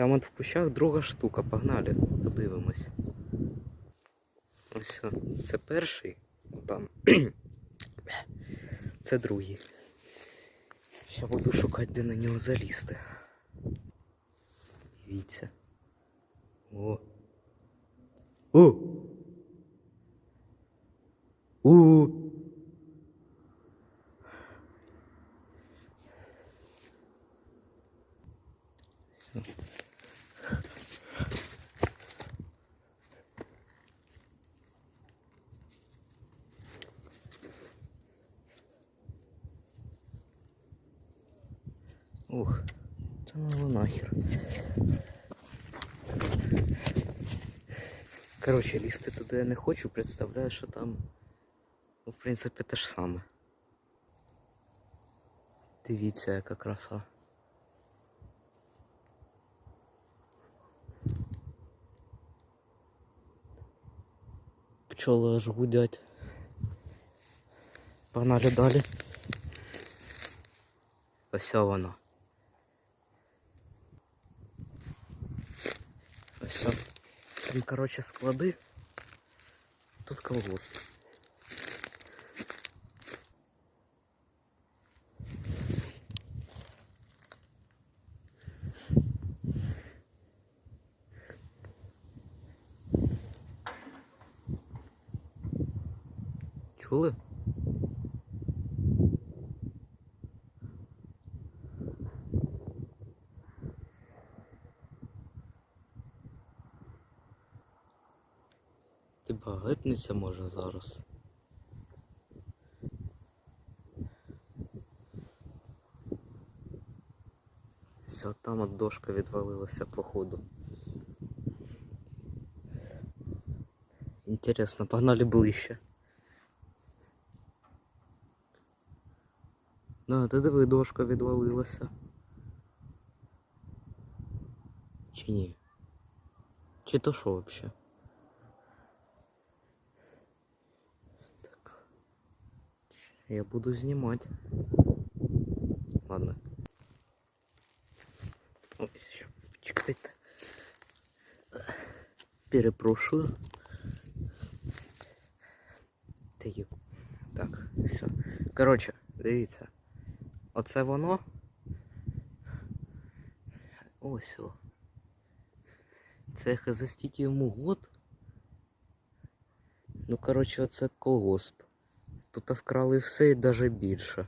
Там от в кущах друга штука, погнали, подивимось. Ось це перший, там. Це другий. Ще буду шукати, де на нього залізти. Дивіться. О. О! О! Всё. Ух, це ну нахер. Коротше, лізти туди я не хочу, представляю, що там, ну, в принципі, те ж саме. Дивіться, яка краса. Пчоли аж гудять. Погнали далі. Ось воно. О. Там, короче, склади. Тут колгосп. Чули? Ти багатниця може зараз. Все, там от дошка відвалилася походу. Інтересно, погнали ближче. Да, ти диви, дошка відвалилася. Чи ні? Чи то що взагалі? Я буду знімати. Ладно. Ой, що, чекайте. Перепрошую. Та є. Так, все. Коротше, дивіться. Оце воно. Ось о. Це за стільки йому год. Ну, коротше, оце колгосп. Тут вкрали все і навіть більше.